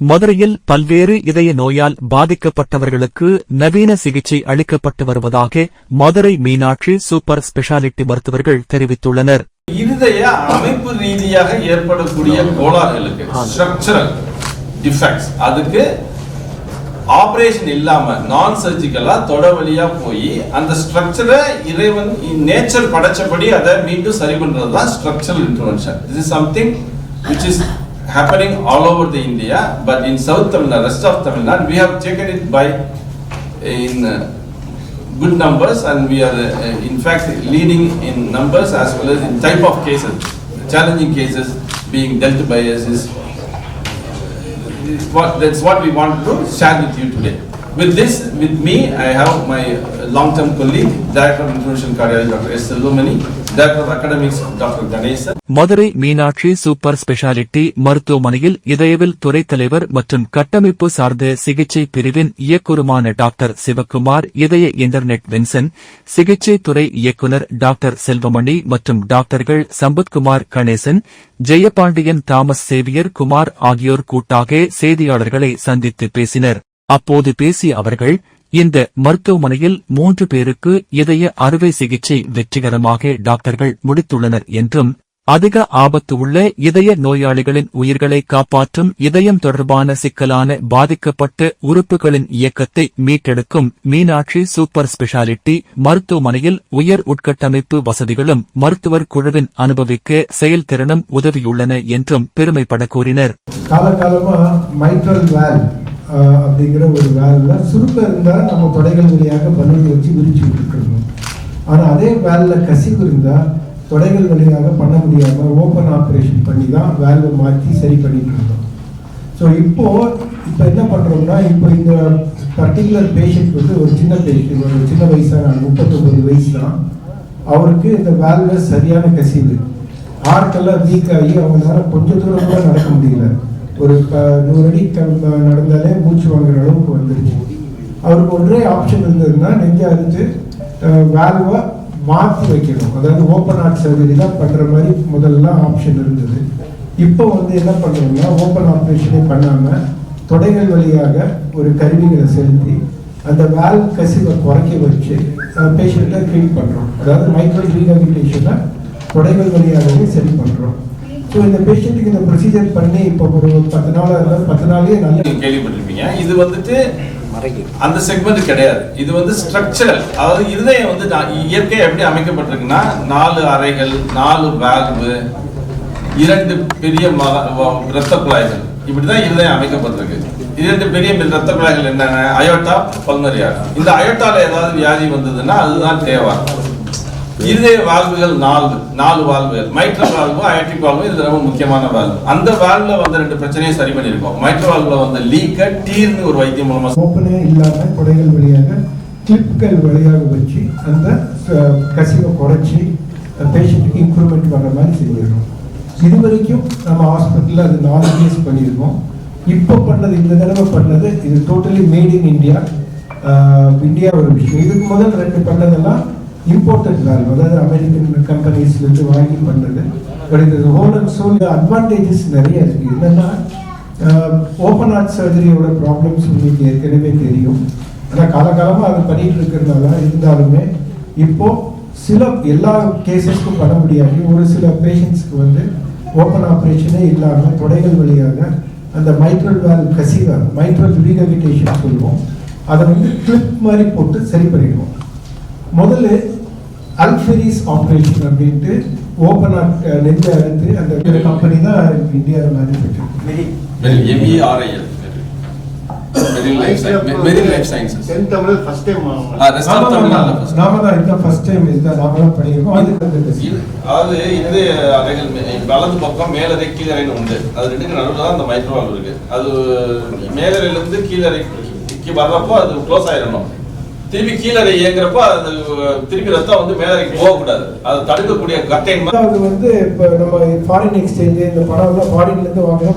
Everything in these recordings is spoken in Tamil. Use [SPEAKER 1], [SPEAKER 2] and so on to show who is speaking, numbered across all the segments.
[SPEAKER 1] மதுரையில் பல்வேறு இதய நோயால் பாதிக்கப்பட்டவர்களுக்கு நவீன சிகிச்சை அளிக்கப்பட்டு வருவதாக மதுரை மீனாட்சி சூப்பர் ஸ்பெஷாலிட்டி மருத்துவர்கள் தெரிவித்துள்ளனர்.
[SPEAKER 2] இருதய அமைப்பு ரீதியாக ஏற்படக்கூடிய கோளாறுகளுக்கு ஸ்ட்ரக்சரல் டிஃபெக்ட்ஸ் அதுக்கு ஆபரேஷன் இல்லாம நான் சர்ஜிக்கலா தொட வழியா போய் அந்த ஸ்ட்ரக்சரை இறைவன் நேச்சர் படைச்சபடி அதை மீண்டும் சரி பண்றது தான் structural intervention this is something which is happening all over the India, but in South Tamil Nadu, rest of Tamil Nadu, we have taken it by in uh, good numbers and we are uh, in fact leading in numbers as well as in type of cases. Challenging cases being dealt by us is what, that's what we want to share with you today. With this, with me, I have my long-term colleague, Director of Interventional Cardiology, Dr. S. Silvamani,
[SPEAKER 1] Madurai Meenakshi super speciality மருத்துவமனையில் இதயவில் துறைத் தலைவர் மற்றும் கட்டமைப்பு சார்ந்த சிகிச்சை பிரிவின் இயக்குருமான டாக்டர் சிவக்குமார் இதய இன்டர்நெட் வின்சன் சிகிச்சை துறை இயக்குனர் டாக்டர் செல்வமணி மற்றும் டாக்டர்கள் சம்பத்குமார் கணேசன் ஜெயபாண்டியன் தாமஸ் சேவியர் குமார் ஆகியோர் கூட்டாக செய்தியாளர்களை சந்தித்து பேசினர். அப்போது பேசிய அவர்கள் இந்த மருத்துவமனையில் மூன்று பேருக்கு இதய அறுவை சிகிச்சை வெற்றிகரமாக டாக்டர்கள் முடித்துள்ளனர் என்றும் அதிக ஆபத்து உள்ள இதய நோயாளிகளின் உயிர்களை காப்பாற்றும் இதயம் தொடர்பான சிக்கலான பாதிக்கப்பட்ட உறுப்புகளின் இயக்கத்தை மீட்டெடுக்கும் மீனாட்சி சூப்பர் ஸ்பெஷாலிட்டி மருத்துவமனையில் உயர் உட்கட்டமைப்பு வசதிகளும் மருத்துவர் குழுவின் அனுபவிக்க செயல்திறனும் உதவியுள்ளன என்றும் பெருமைப்பட கூறினர்.
[SPEAKER 3] அப்படிங்கிற ஒரு வேல்ல சுருக்கம் இருந்தால் நம்ம தொடைகள் வழியாக பலூன் வச்சு விரிச்சு விட்டுருக்கணும் ஆனால் அதே வேல்ல கசிவு இருந்தால் தொடைகள் வழியாக பண்ண முடியாமல் ஓப்பன் ஆப்ரேஷன் பண்ணி தான் வேல்வை மாற்றி சரி பண்ணிட்டு இருந்தோம் ஸோ இப்போ இப்போ என்ன பண்ணுறோம்னா இப்போ இந்த பர்டிகுலர் பேஷண்ட் வந்து ஒரு சின்ன பேஷண்ட் ஒரு சின்ன வயசான முப்பத்தொம்பது வயசு தான். அவருக்கு இந்த வேல்வை சரியான கசிவு. ஆட்கள்லாம் வீக் ஆகி அவங்களால கொஞ்சம் தூரம் கூட நடக்க முடியல. ஒரு நூறு அடி க- நடந்தாலே மூச்சு வாங்குற அளவுக்கு வந்துருச்சு. அவருக்கு ஒன்றே ஆப்ஷன் இருந்ததுன்னா நெஞ்ச அறிஞ்சு வேல்வை மாற்றி வைக்கணும். அதாவது ஓப்பன் ஹார்ட் சர்ஜரி தான் பண்ணுற மாதிரி முதல்ல ஆப்ஷன் இருந்தது. இப்போ வந்து என்ன பண்ணுறோம்னா ஓப்பன் ஆப்ரேஷனே பண்ணாமல் தொடைகள் வழியாக ஒரு கருவிகளை செலுத்தி அந்த வேல் கசிவை குறைக்க வச்சு பேஷண்ட்டை ட்ரீட் பண்ணுறோம் அதாவது மைக்ரோ ரீஹபிலிட்டேஷனை தொடைகள் வழியாகவே சரி பண்ணுறோம் ஸோ இந்த பேஷண்ட்டுக்கு இந்த ப்ரொசீஜர் பண்ணி இப்போ ஒரு பத்து நாள் இருந்தால் பத்து நாளே நல்ல
[SPEAKER 2] கேள்விப்பட்டிருப்பீங்க. இது வந்துட்டு அந்த செக்மெண்ட் கிடையாது. இது வந்து ஸ்ட்ரக்சரல் அதாவது இருதயம் வந்து நான் இயற்கை எப்படி அமைக்கப்பட்டிருக்குன்னா நாலு அறைகள் நாலு வேல்வு இரண்டு பெரிய மக- இரத்த குழாய்கள். இப்படிதான் இருதயம் அமைக்கப்பட்டிருக்கு. இரண்டு பெரிய இரத்த குழாய்கள் என்னென்ன? Aorta pulmonary. இந்த அயோட்டால ஏதாவது வியாதி வந்ததுன்னா அதுதான் தேவை இருதய வாழ்வுகள் நாலு நாலு வாழ்வுகள். மைட்ரல் வாழ்வு அயட்டிக் வாழ்வு இது ரொம்ப முக்கியமான வாழ்வு. அந்த வாழ்வுல வந்து ரெண்டு பிரச்சனையும் சரி பண்ணியிருக்கோம். மைட்ரல் வாழ்வுல வந்து லீக்க டீர்னு ஒரு வைத்தியம் மூலமா
[SPEAKER 3] ஓப்பனே இல்லாமல் குடைகள் வழியாக கிளிப்கள் வழியாக வச்சு அந்த கசிவை குறைச்சி பேஷண்ட்டுக்கு இம்ப்ரூவ்மெண்ட் வர மாதிரி செஞ்சிடணும் இது வரைக்கும் நம்ம ஹாஸ்பிட்டலில் அது நாலு கேஸ் பண்ணியிருக்கோம். இப்போ பண்ணது இந்த தடவை பண்ணது இது totally made in India India ஒரு விஷயம். இதுக்கு முதல் ரெண்டு பண்ணதெல்லாம் இம்போர்ட்டட் வேல்யூ அதாவது அமெரிக்கன் கம்பெனிஸ்லேருந்து வாங்கி பண்ணது. பட் இது ஹோல் அண்ட் சோல் அட்வான்டேஜஸ் நிறைய இருக்குது என்னென்னா ஓப்பன் ஹார்ட் சர்ஜரியோட ப்ராப்ளம்ஸ் உங்களுக்கு ஏற்கனவே தெரியும். ஆனால் காலகாலமாக அதை பண்ணிட்டு இருக்கிறதுனால இருந்தாலுமே இப்போது சில எல்லா கேசஸ்க்கும் பண்ண முடியாது. ஒரு சில பேஷண்ட்ஸ்க்கு வந்து ஓப்பன் ஆப்ரேஷனே இல்லாமல் தொடைகள் வழியாக அந்த மைட்ரல் வேல் கசிவை மைட்ரல் ரீஹபிலிட்டேஷன் சொல்லுவோம். அதை வந்து கிளிப் மாதிரி போட்டு சரி பண்ணிடுவோம். முதல்ல அல்ஃபெரிஸ் ஆப்ரேஷன் அப்படின்ட்டு ஓப்பன் ஹார்ட் நெஞ்சை அறுத்து அந்த கம்பெனி தான் இந்தியாவில் மேனுஃபேக்சர்
[SPEAKER 2] வலது பக்கம் மேலறை கீழறைன்னு உண்டு. அது ரெண்டுக்கு நடுவில் தான் அந்த மைக்ரோவால் இருக்கு. அது மேலறையில இருந்து கீழறைக்கு வர்றப்போ அது க்ளோஸ் ஆயிடணும். திருப்பி கீழறை இயங்குறப்போ அது திருப்பி ரத்தம் வந்து மேலறைக்கு போகக்கூடாது. அதை தடுக்கக்கூடிய கட்டைன்
[SPEAKER 3] அது வந்து இப்போ நம்ம ஃபாரின் எக்ஸ்சேஞ்ச் இந்த பணம்லாம் ஃபாரின்ல இருந்து வாங்கினா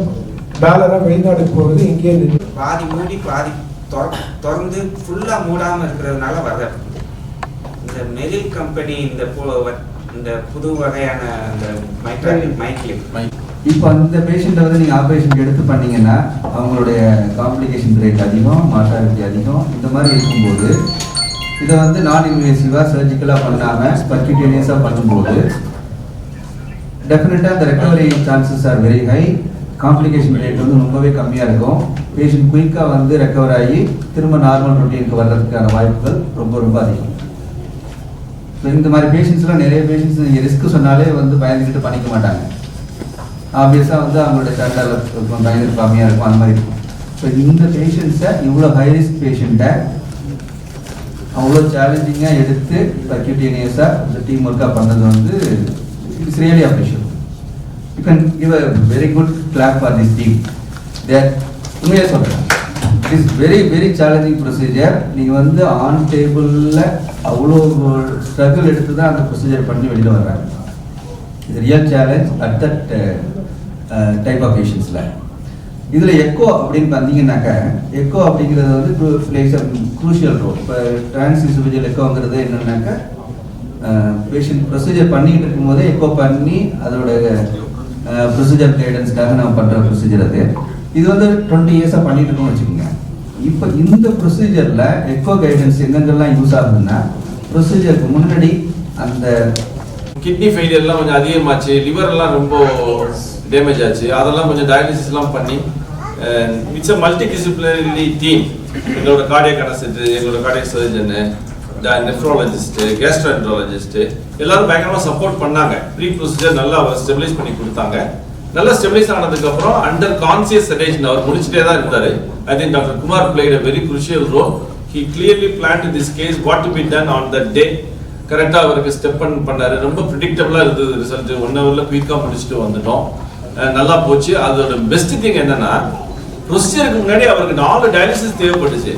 [SPEAKER 3] டாலராக வெளிநாடுக்கு போகிறது இங்கேயே நின்று.
[SPEAKER 4] பாதி மூடி பாதி தொற- திறந்து ஃபுல்லா மூடாம இருக்கிறதுனால வர்ற இந்த மெரில் கம்பெனி இந்த இந்த புது வகையான இந்த மைக்ரோ மைக்லிப்
[SPEAKER 5] இப்போ அந்த பேஷண்ட்டை வந்து நீங்கள் ஆப்ரேஷன் எடுத்து பண்ணீங்கன்னா அவங்களுடைய காம்ப்ளிகேஷன் ரேட் அதிகம் மார்டாலிட்டி அதிகம் இந்த மாதிரி இருக்கும்போது இதை வந்து நான் இன்வேசிவாக சர்ஜிக்கலாக பண்ணாமல் பர்கியூட்டேனியஸாக பண்ணும்போது டெஃபினட்டாக அந்த recovery chances are very high complication rate வந்து ரொம்பவே கம்மியாக இருக்கும். பேஷண்ட் குயிக்காக வந்து ரெக்கவர் ஆகி திரும்ப நார்மல் ரொட்டீனுக்கு வர்றதுக்கான வாய்ப்புகள் ரொம்ப ரொம்ப அதிகம். ஸோ இந்த மாதிரி பேஷண்ட்ஸ்லாம் நிறைய பேஷண்ட்ஸ் நீங்கள் ரிஸ்க் சொன்னாலே வந்து பயந்துக்கிட்டு பண்ணிக்க மாட்டாங்க. ஆப்வியஸாக வந்து அவங்களோட சண்டை இருக்கும் பயங்கர கம்மியாக இருக்கும். அந்த மாதிரி இருக்கும். ஸோ இந்த பேஷண்ட்ஸை இவ்வளோ ஹை ரிஸ்க் பேஷண்ட்டை அவ்வளோ சேலஞ்சிங்காக எடுத்து பர்க்யூட்டேனியஸாக டீம் ஒர்க்காக பண்ணது வந்து it's really appreciable you can give a very good clap for this team there உண்மையாக சொல்கிறேன் it is very very challenging procedure நீங்கள் வந்து ஆன் டேபிளில் அவ்வளோ ஸ்ட்ரகிள் எடுத்து தான் அந்த ப்ரொசீஜர் பண்ணி வெளியில் வர்றாங்க. இது real challenge at that type of பேஷன்ஸில் இதில் எக்கோ அப்படின்னு பார்த்தீங்கன்னாக்கா எக்கோ அப்படிங்கிறது வந்து பிளேஸ் குரூஷியல் ரோல் இப்போ டிரான்ஸ் இசுவிஜுவல் எக்கோங்கிறது என்னென்னாக்கா பேஷண்ட் ப்ரொசீஜர் பண்ணிக்கிட்டு இருக்கும்போதே எக்கோ பண்ணி அதோட ப்ரொசீஜர் கைடன்ஸ்க்காக நம்ம பண்ணுற ப்ரொசீஜர் அது. இது வந்து டுவெண்ட்டி இயர்ஸாக பண்ணிட்டு இருக்கோம்னு வச்சுக்கோங்க. இப்போ இந்த ப்ரொசீஜரில் எக்கோ கைடன்ஸ் எங்கெங்கெல்லாம் யூஸ் ஆகுதுன்னா ப்ரொசீஜருக்கு முன்னாடி அந்த
[SPEAKER 2] கிட்னி ஃபெயிலியர்லாம் கொஞ்சம் அதிகமாச்சு லிவர்லாம் எல்லாம் ரொம்ப டேமேஜ் ஆச்சு. அதெல்லாம் கொஞ்சம் டயாலிசிஸ்லாம் பண்ணி it's a multi disciplinary team எங்களோட கார்டியக் அனஸ்தட் எங்களோட கார்டியக் சர்ஜனு நெஃப்ராலஜிஸ்ட்டு கேஸ்ட்ரோஎன்ட்ராலஜிஸ்ட்டு எல்லாரும் பயங்கரமாக சப்போர்ட் பண்ணாங்க. ப்ரீ ப்ரொசீஜர் நல்லா ஸ்டெபிலைஸ் பண்ணி கொடுத்தாங்க. நல்லா ஸ்டெபிலைஸ் ஆனதுக்கப்புறம் அண்டர் கான்சியஸ் செடேஷன் அவர் முடிச்சுட்டே தான் இருந்தார். I think doctor Kumar played a very crucial role he clearly plan this case what to be done on the day கரெக்டாக அவருக்கு ஸ்டெப் அன் பண்ணார். ரொம்ப ப்ரிடிக்டபுளாக இருந்தது ரிசல்ட் ஒன் ஹவரில் குயிக்காக முடிச்சுட்டு வந்துட்டோம். நல்லா போச்சு. அதோட பெஸ்ட் திங் என்னன்னா ப்ரொசீஜருக்கு முன்னாடி அவருக்கு நாலு டயாலிசிஸ் தேவைப்பட்டுச்சு.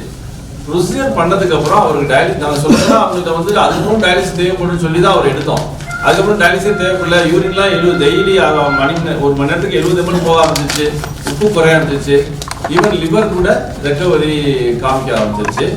[SPEAKER 2] ப்ரொசீஜர் பண்ணதுக்கப்புறம் அவருக்கு டயாலிசிஸ் நாங்கள் சொல்லணும்னா அவங்கள்ட்ட வந்து அதுக்கும் டயாலிசிஸ் தேவைப்படும்னு சொல்லி தான் அவர் எடுத்தோம். அதுக்கப்புறம் டயாலிசிஸ் தேவைப்படல. யூரின்லாம் எழுபது டெய்லி மணி ஒரு மணி நேரத்துக்கு எழுபது மணி போக ஆரம்பிச்சிச்சு உப்பு குறைய ஆரம்பிச்சிச்சு ஈவன் லிவர் கூட ரெக்கவரி காமிக்க ஆரம்பிச்சிருச்சு.